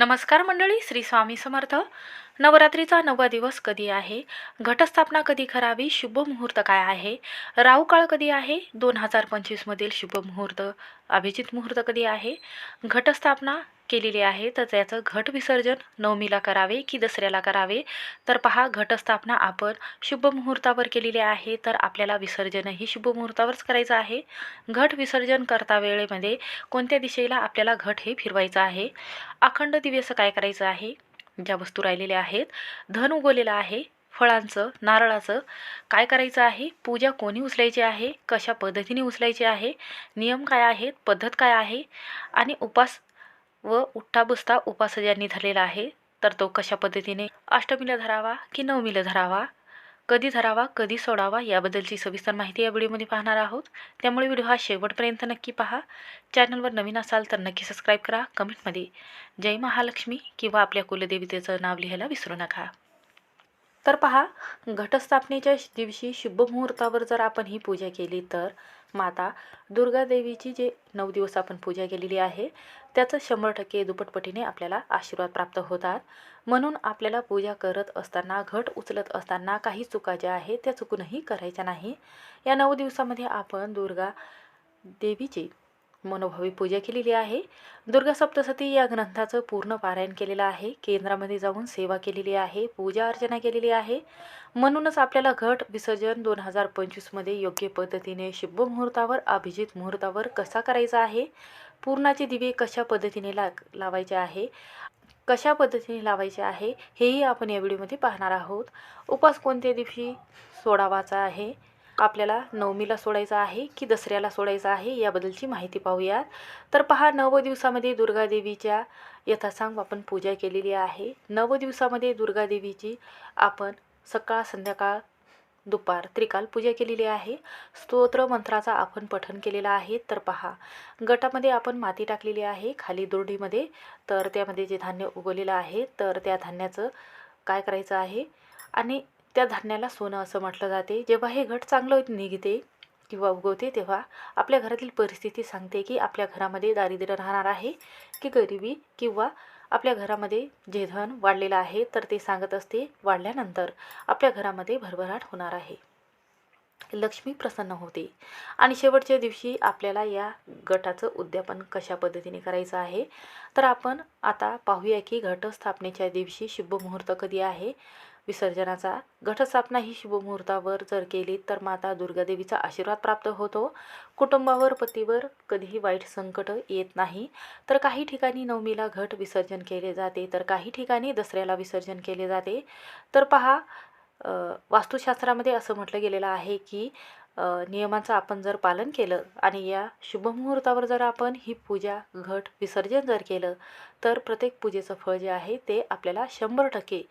नमस्कार मंडळी श्री स्वामी समर्थ. नवरात्रीचा नववा दिवस कधी आहे? घटस्थापना कधी करावी? शुभ मुहूर्त काय आहे? राहू काळ कधी आहे? दोन हजार पंचवीसमधील शुभ मुहूर्त. अभिजित मुहूर्त कधी आहे? घटस्थापना केलेली आहे तर त्याचं घट विसर्जन नवमीला करावे की दसऱ्याला करावे? तर पहा घटस्थापना आपण शुभ मुहूर्तावर केलेली आहे तर आपल्याला विसर्जनही शुभ मुहूर्तावरच करायचं आहे. घट विसर्जन करता वेळेमध्ये कोणत्या दिशेला आपल्याला घट हे फिरवायचं आहे? अखंड दिव्याचं काय करायचं आहे? ज्या वस्तू राहिलेल्या आहेत धन उगवलेलं आहे फळांचं नारळाचं काय करायचं आहे? पूजा कोणी उचलायची आहे? कशा पद्धतीने उचलायची आहे? नियम काय आहेत? पद्धत काय आहे? आणि उपास व उठ्ठा उपास ज्यांनी धरलेला आहे तर तो कशा पद्धतीने? अष्टमीला धरावा की नवमीला धरावा? कधी धरावा कधी सोडावा याबद्दलची सविस्तर माहिती या व्हिडिओमध्ये पाहणार आहोत. त्यामुळे व्हिडिओ हा शेवटपर्यंत नक्की पहा. चॅनलवर नवीन असाल तर नक्की सबस्क्राईब करा. कमेंटमध्ये जय महालक्ष्मी किंवा आपल्या कुलदेवतेचं नाव लिहायला विसरू नका. तर पहा घटस्थापनेच्या दिवशी शुभ मुहूर्तावर जर आपण ही पूजा केली तर माता दुर्गादेवीची जे नऊ दिवस आपण पूजा केलेली आहे त्याचं शंभर टक्के दुपटपटीने आपल्याला आशीर्वाद प्राप्त होतात. म्हणून आपल्याला पूजा करत असताना घट उचलत असताना काही चुका ज्या आहेत त्या चुकूनही करायच्या नाही. या नऊ दिवसामध्ये आपण दुर्गा देवीची मनोभावी पूजा केलेली आहे. दुर्गा सप्तसती या ग्रंथाचं पूर्ण पारायण केलेलं आहे. केंद्रामध्ये जाऊन सेवा केलेली आहे. पूजा अर्चना केलेली आहे. म्हणूनच आपल्याला घट विसर्जन दोन हजार पंचवीसमध्ये योग्य पद्धतीने शुभ मुहूर्तावर अभिजित मुहूर्तावर कसा करायचा आहे? पूर्णाचे दिवे कशा पद्धतीने ला लावायचे आहे? कशा पद्धतीने लावायचे आहे? हेही आपण या व्हिडिओमध्ये पाहणार आहोत. उपास कोणत्या दिवशी सोडावाचा आहे? आपल्याला नवमीला सोडायचा आहे की दसऱ्याला सोडायचा आहे याबद्दलची माहिती पाहूयात. तर पहा नव दिवसामध्ये दुर्गादेवीच्या यथासांग आपण पूजा केलेली आहे. नव दिवसामध्ये दुर्गादेवीची आपण सकाळ संध्याकाळ दुपार त्रिकाल पूजा केलेली आहे. स्तोत्र मंत्राचा आपण पठन केलेलं आहे. तर पहा गटामध्ये आपण माती टाकलेली आहे खाली दुर्डीमध्ये. तर त्यामध्ये जे धान्य उगवलेलं आहे तर त्या धान्याचं काय करायचं आहे? आणि त्या धान्याला सोनं असं म्हटलं जाते. जेव्हा हे घट चांगलं निघते किंवा उगवते तेव्हा आपल्या घरातील परिस्थिती सांगते की आपल्या घरामध्ये दारिद्र्य राहणार आहे की गरिबी किंवा आपल्या घरामध्ये जे धन वाढलेलं आहे तर ते सांगत असते वाढल्यानंतर आपल्या घरामध्ये भरभराट होणार आहे. लक्ष्मी प्रसन्न होते. आणि शेवटच्या दिवशी आपल्याला या गटाचं उद्यापन कशा पद्धतीने करायचं आहे? तर आपण आता पाहूया की घटस्थापनेच्या दिवशी शुभ मुहूर्त कधी आहे? विसर्जनाचा घटस्थापना ही शुभमुहूर्तावर जर केली तर माता दुर्गादेवीचा आशीर्वाद प्राप्त होतो. कुटुंबावर पतीवर कधीही वाईट संकट येत नाही. तर काही ठिकाणी नवमीला घट विसर्जन केले जाते तर काही ठिकाणी दसऱ्याला विसर्जन केले जाते. तर पहा वास्तुशास्त्रामध्ये असं म्हटलं गेलेलं आहे की नियमांचं आपण जर पालन केलं आणि या शुभमुहूर्तावर जर आपण ही पूजा घट विसर्जन जर केलं तर प्रत्येक पूजेचं फळ जे आहे ते आपल्याला शंभर टक्के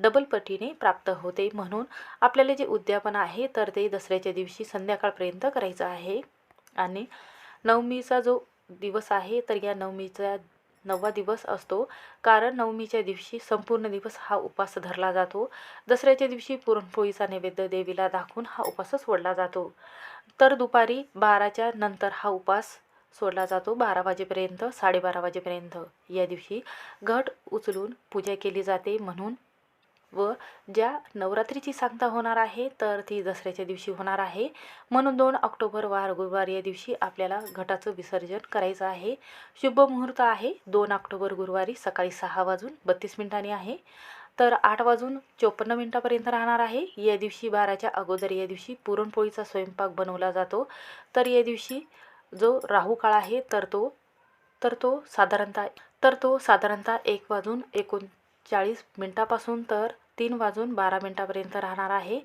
डबल पटीने प्राप्त होते. म्हणून आपल्याला जे उद्यापन आहे तर ते दसऱ्याच्या दिवशी संध्याकाळपर्यंत करायचं आहे. आणि नवमीचा जो दिवस आहे तर या नवमीचा नववा दिवस असतो. कारण नवमीच्या दिवशी संपूर्ण दिवस हा उपास धरला जातो. दसऱ्याच्या दिवशी पुरणपोळीचा नैवेद्य देवीला दाखवून हा उपास सोडला जातो. तर दुपारी बाराच्या नंतर हा उपास सोडला जातो बारा वाजेपर्यंत साडेबारा वाजेपर्यंत. या दिवशी घट उचलून पूजा केली जाते म्हणून व ज्या नवरात्रीची सांगता होणार आहे तर ती दसऱ्याच्या दिवशी होणार आहे. म्हणून दोन ऑक्टोबर वार गुरुवार या दिवशी आपल्याला घटाचं विसर्जन करायचं आहे. शुभ मुहूर्त आहे. दोन ऑक्टोबर गुरुवारी सकाळी सहा वाजून बत्तीस मिनिटांनी आहे. तर आठ वाजून चोपन्न मिनटापर्यंत राहणार आहे. या दिवशी बाराच्या अगोदर या दिवशी पुरणपोळीचा स्वयंपाक बनवला जातो. तर या दिवशी जो राहू काळ आहे तर तो तर तो साधारणतः तर तो साधारणतः एक वाजून एकोण चाळीस मिनटापासून तर तीन वाजून बारा मिनटापर्यंत राहणार आहे.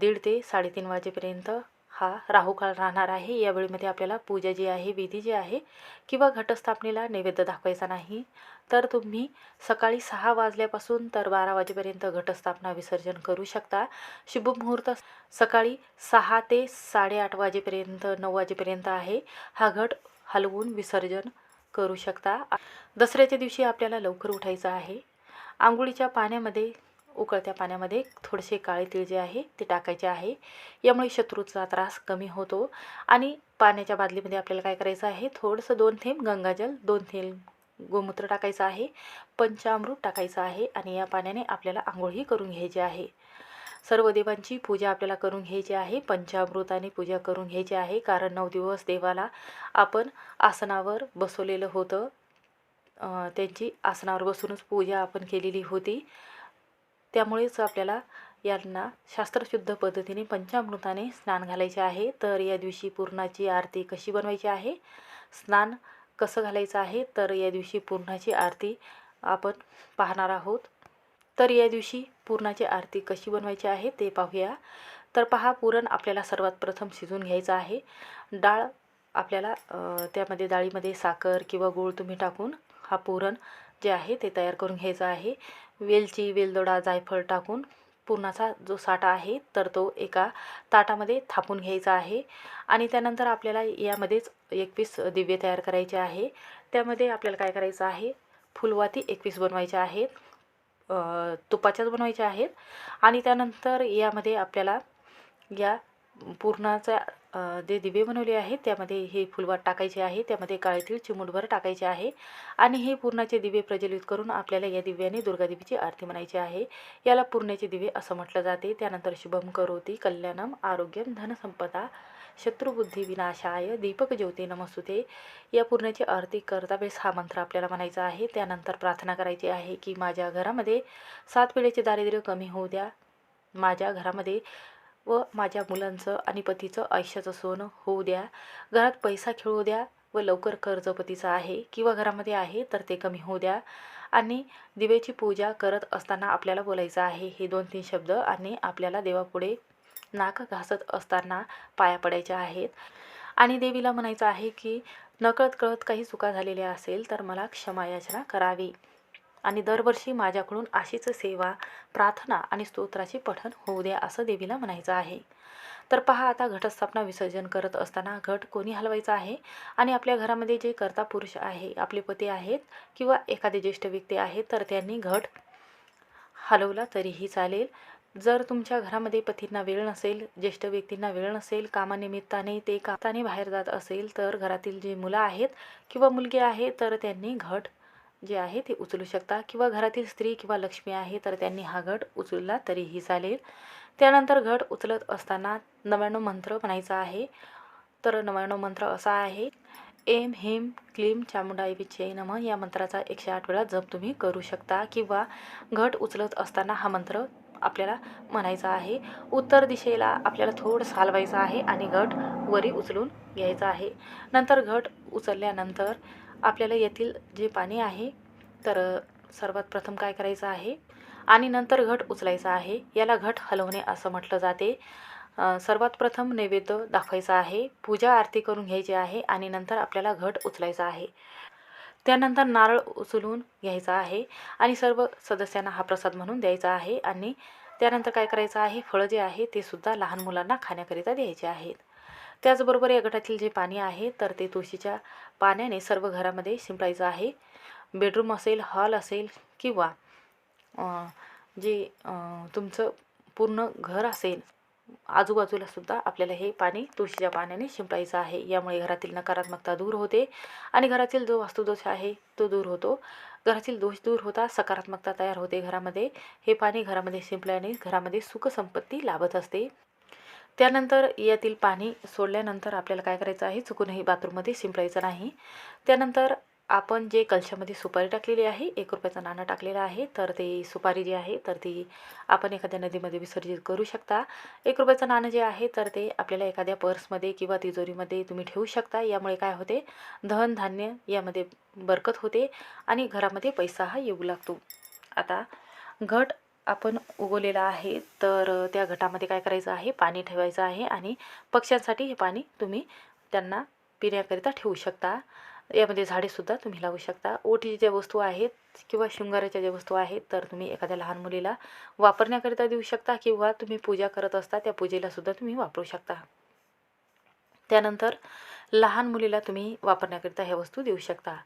दीड ते साडेतीन वाजेपर्यंत हा राहुकाळ राहणार आहे. या वेळेमध्ये आपल्याला पूजा जी आहे विधी जी आहे किंवा घटस्थापनेला नैवेद्य दाखवायचा नाही तर तुम्ही सकाळी सहा वाजल्यापासून तर बारा वाजेपर्यंत घटस्थापना विसर्जन करू शकता. शुभ मुहूर्त सकाळी सहा ते साडेआठ वाजेपर्यंत नऊ वाजेपर्यंत आहे. हा घट हलवून विसर्जन करू शकता. दसऱ्याच्या दिवशी आपल्याला लवकर उठायचं आहे. आंघोळीच्या पाण्यामध्ये उकळत्या पाण्यामध्ये थोडेसे काळे तीळ जे आहे ते टाकायचे आहे. यामुळे शत्रूचा त्रास कमी होतो. आणि पाण्याच्या बादलीमध्ये आपल्याला काय करायचं आहे थोडंसं दोन थेंब गंगाजल दोन थेंब गोमूत्र टाकायचं आहे पंचामृत टाकायचं आहे आणि या पाण्याने आपल्याला आंघोळही करून घ्यायची आहे. सर्व देवांची पूजा आपल्याला करून घ्यायची आहे पंचामृताने पूजा करून घ्यायची आहे कारण नऊ दिवस देवाला आपण आसनावर बसवलेलं होतं. त्यांची आसनावर बसूनच पूजा आपण केलेली होती. त्यामुळेच आपल्याला यांना शास्त्रशुद्ध पद्धतीने पंचामृताने स्नान घालायचे आहे. तर या दिवशी पूर्णाची आरती कशी बनवायची आहे? स्नान कसं घालायचं आहे? तर या दिवशी पूर्णाची आरती आपण पाहणार आहोत. तर या दिवशी पूर्णाची आरती कशी बनवायची आहे ते पाहूया. तर पहा पुरण आपल्याला सर्वात प्रथम शिजून घ्यायचं आहे. डाळ आपल्याला त्यामध्ये डाळीमध्ये साखर किंवा गूळ तुम्ही टाकून हा पुरण जे आहे ते तयार करून घ्यायचं आहे. वेलची वेलदोडा जायफळ टाकून पुरणाचा जो साठा आहे तर तो एका ताटामध्ये थापून घ्यायचा आहे. आणि त्यानंतर आपल्याला यामध्येच एकवीस दिव्य तयार करायचे आहे. त्यामध्ये आपल्याला काय करायचं आहे? फुलवाती एकवीस बनवायच्या आहेत तुपाच्याच बनवायच्या आहेत. आणि त्यानंतर यामध्ये आपल्याला या पुरणाचा जे दिवे बनवले आहेत त्यामध्ये हे फुलवात टाकायचे आहे त्यामध्ये काळे तीळ चिमूटभर टाकायचे आहे आणि हे पूर्णाचे दिवे प्रज्वलित करून आपल्याला या दिव्याने दुर्गादेवीची आरती म्हणायची आहे. याला पूर्णाचे दिवे असं म्हटलं जाते. त्यानंतर शुभम करोती कल्याणम आरोग्यम धनसंपदा शत्रुबुद्धी विनाशाय दीपक ज्योती नमस्तुते. या पूर्णाची आरती करता वेळेस हा मंत्र आपल्याला म्हणायचा आहे. त्यानंतर प्रार्थना करायची आहे की माझ्या घरामध्ये सात पिढीचे दारिद्र्य कमी होऊ द्या. माझ्या घरामध्ये व माझ्या मुलांचं आणि पतीचं आयुष्याचं सोनं होऊ द्या. घरात पैसा खेळू द्या व लवकर कर्जपतीचं आहे किंवा घरामध्ये आहे तर ते कमी होऊ द्या. आणि दिव्याची पूजा करत असताना आपल्याला बोलायचं आहे हे दोन तीन शब्द आणि आपल्याला देवापुढे नाक घासत असताना पाया पडायच्या आहेत. आणि देवीला म्हणायचं आहे की नकळत कळत काही चुका झालेल्या असेल तर मला क्षमा याचना करावी. आणि दरवर्षी माझ्याकडून अशीच सेवा प्रार्थना आणि स्तोत्राचे पठण होऊ द्या असं देवीला म्हणायचं आहे. तर पहा आता घटस्थापना विसर्जन करत असताना घट कोणी हलवायचा आहे? आणि आपल्या घरामध्ये जे कर्ता पुरुष आहे आपले पती आहेत किंवा एखादे ज्येष्ठ व्यक्ती आहेत तर त्यांनी घट हलवला तरीही चालेल. जर तुमच्या घरामध्ये पतींना वेळ नसेल ज्येष्ठ व्यक्तींना वेळ नसेल कामानिमित्ताने ते कामाने बाहेर जात असेल तर घरातील जे मुलं आहेत किंवा मुलगी आहे तर त्यांनी घट जे आहे ते उचलू शकता. किंवा घरातील स्त्री किंवा लक्ष्मी आहे तर त्यांनी हा घट उचलला तरीही चालेल. त्यानंतर घट उचलत असताना नव्याण्णव मंत्र म्हणायचा आहे. तर नव्याण्णव मंत्र असा आहे एम हेम क्लीम चामुंडाई विच्छे नम या मंत्राचा एकशे आठ वेळा जप तुम्ही करू शकता. किंवा घट उचलत असताना हा मंत्र आपल्याला म्हणायचा आहे. उत्तर दिशेला आपल्याला थोडं हलवायचं आहे आणि घट वरी उचलून घ्यायचा आहे. नंतर घट उचलल्यानंतर आपल्याला येथील जे पाणी आहे तर सर्वात प्रथम काय करायचं आहे? आणि नंतर घट उचलायचा आहे. याला घट हलवणे असं म्हटलं जाते. सर्वात प्रथम नैवेद्य दाखवायचा आहे. पूजा आरती करून घ्यायची आहे आणि नंतर आपल्याला घट उचलायचा आहे. त्यानंतर नारळ उचलून घ्यायचा आहे आणि सर्व सदस्यांना हा प्रसाद म्हणून द्यायचा आहे. आणि त्यानंतर काय करायचं आहे? फळं जे आहे ते सुद्धा लहान मुलांना खाण्याकरिता द्यायचे आहेत. त्याचबरोबर या गटातील जे पाणी आहे तर ते तुळशीच्या पाण्याने सर्व घरामध्ये शिंपडायचं आहे. बेडरूम असेल हॉल असेल किंवा जे तुमचं पूर्ण घर असेल आजूबाजूला सुद्धा आपल्याला हे पाणी तुळशीच्या पाण्याने शिंपडायचं आहे. यामुळे घरातील नकारात्मकता दूर होते आणि घरातील जो वास्तुदोष आहे तो दूर होतो. घरातील दोष दूर होता सकारात्मकता तयार होते घरामध्ये. हे पाणी घरामध्ये शिंपल्याने घरामध्ये सुखसंपत्ती लाभत असते. त्यानंतर यातील पाणी सोडल्यानंतर आपल्याला काय करायचं आहे? चुकूनही बाथरूममध्ये शिंपडायचं नाही. त्यानंतर आपण जे कलशामध्ये सुपारी टाकलेली आहे एक रुपयाचं नाणं टाकलेलं आहे तर ते सुपारी जी आहे तर ती आपण एखाद्या नदीमध्ये विसर्जित करू शकता. एक रुपयाचं नाणं जे आहे तर ते आपल्याला एखाद्या पर्समध्ये किंवा तिजोरीमध्ये तुम्ही ठेवू शकता. यामुळे काय होते? धन धान्य यामध्ये बरकत होते आणि घरामध्ये पैसा हा येऊ लागतो. आता घट आपण उगवलेला आहे तर त्या घटामध्ये काय करायचं आहे? पाणी ठेवायचं आहे आणि पक्ष्यांसाठी हे पाणी तुम्ही त्यांना पिण्याकरिता ठेवू शकता. यामध्ये झाडेसुद्धा तुम्ही लावू शकता. ओटीच्या ज्या वस्तू आहेत किंवा शृंगाराच्या ज्या वस्तू आहेत तर तुम्ही एखाद्या लहान मुलीला वापरण्याकरिता देऊ शकता किंवा तुम्ही पूजा करत असता त्या पूजेलासुद्धा तुम्ही वापरू शकता. त्यानंतर लहान मुलीला तुम्ही वापरण्याकरिता ह्या वस्तू देऊ शकता.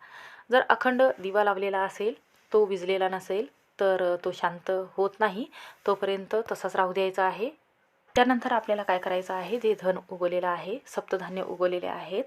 जर अखंड दिवा लावलेला असेल तो विजलेला नसेल तर तो शांत होत नाही. तोपर्यंत तसाच राहू द्यायचा आहे. त्यानंतर आपल्याला काय करायचं आहे? जे धन उगवलेलं आहे सप्तधान्य उगवलेले आहेत.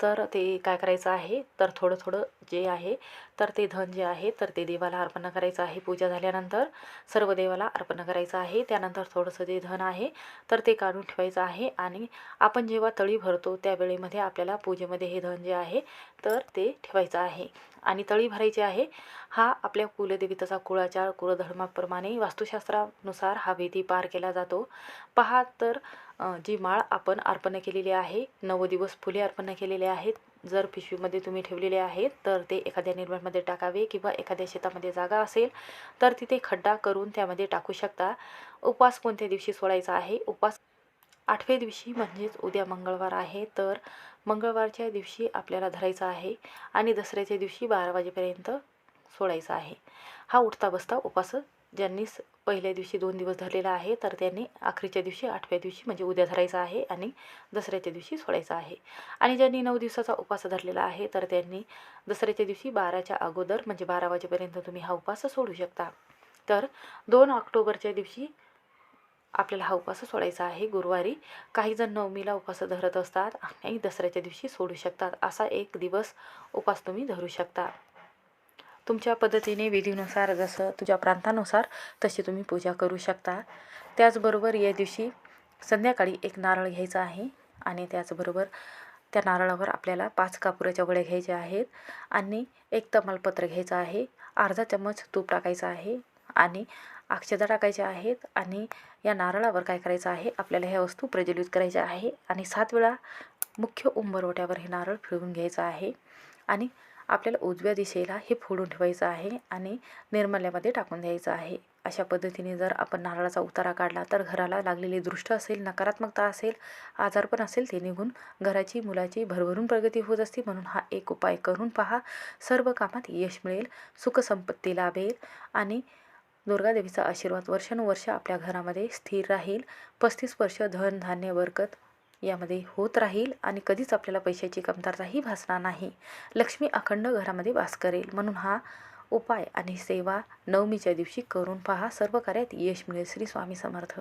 तर ते काय करायचं आहे? तर थोडं थोडं जे आहे तर ते धन जे आहे तर ते देवाला अर्पण करायचं आहे. पूजा झाल्यानंतर सर्व देवाला अर्पण करायचं आहे. त्यानंतर थोडंसं जे धन आहे तर ते काढून ठेवायचं आहे. आणि आपण जेव्हा तळी भरतो त्यावेळेमध्ये आपल्याला पूजेमध्ये हे धन जे आहे तर ते ठेवायचं आहे. आणि तळी भरायची आहे हा आपल्या कुलदेवतेचा कुळाचार कुलधर्माप्रमाणे वास्तुशास्त्रानुसार हा विधी पार केला जातो. पहा तर जी माळ आपण अर्पण केलेली आहे नऊ दिवस फुले अर्पण केलेले आहेत जर पिशवीमध्ये तुम्ही ठेवलेले आहेत तर ते एखाद्या निर्माणमध्ये टाकावे किंवा एखाद्या शेतामध्ये जागा असेल तर तिथे खड्डा करून त्यामध्ये टाकू शकता. उपवास कोणत्या दिवशी सोडायचा आहे? उपवास आठव्या दिवशी म्हणजेच उद्या मंगळवार आहे तर मंगळवारच्या दिवशी आपल्याला धरायचा आहे आणि दसऱ्याच्या दिवशी बारा वाजेपर्यंत सोडायचा आहे. हा उठता बसता उपास ज्यांनी स- पहिल्या दिवशी दोन दिवस धरलेला आहे तर त्यांनी आखरीच्या दिवशी आठव्या दिवशी म्हणजे उद्या धरायचा आहे आणि दसऱ्याच्या दिवशी सोडायचा आहे. आणि ज्यांनी नऊ दिवसाचा उपास धरलेला आहे तर त्यांनी दसऱ्याच्या दिवशी बाराच्या अगोदर म्हणजे बारा वाजेपर्यंत तुम्ही हा उपास सोडू शकता. तर दोन ऑक्टोबरच्या दिवशी आपल्याला हा उपास सोडायचा आहे. गुरुवारी काही जण नवमीला उपास धरत असतात आणि दसऱ्याच्या दिवशी सोडू शकतात. असा एक दिवस उपास तुम्ही धरू शकता. तुमच्या पद्धतीने विधीनुसार जसं तुझ्या प्रांतानुसार तशी तुम्ही पूजा करू शकता. त्याचबरोबर या दिवशी संध्याकाळी एक नारळ घ्यायचा आहे आणि त्याचबरोबर त्या नारळावर आपल्याला पाच कापुराच्या वड्या घ्यायच्या आहेत आणि एक तमालपत्र घ्यायचं आहे. अर्धा चम्मच तूप टाकायचं आहे आणि अक्षता टाकायच्या आहेत आणि या नारळावर काय करायचं आहे आपल्याला ह्या वस्तू प्रज्वलित करायच्या आहे आणि सात वेळा मुख्य उंबरवट्यावर हे नारळ फिरवून घ्यायचं आहे आणि आपल्याला उजव्या दिशेला हे फोडून ठेवायचं आहे आणि निर्मल्यामध्ये टाकून द्यायचं आहे. अशा पद्धतीने जर आपण नारळाचा उतारा काढला तर घराला लागलेली दृष्ट असेल नकारात्मकता असेल आजारपण असेल ते निघून घराची मुलाची भरभरून प्रगती होत असते. म्हणून हा एक उपाय करून पहा. सर्व कामात यश मिळेल सुखसंपत्ती लाभेल आणि दुर्गादेवीचा आशीर्वाद वर्षानुवर्ष आपल्या घरामध्ये स्थिर राहील. पस्तीस वर्ष धन धान्य बरकत यामध्ये होत राहील आणि कधीच आपल्याला पैशाची कमतरताही भासणार नाही. लक्ष्मी अखंड घरामध्ये वास करेल. म्हणून हा उपाय आणि सेवा नवमीच्या दिवशी करून पहा. सर्व कार्यात यश मिळेल. श्री स्वामी समर्थ.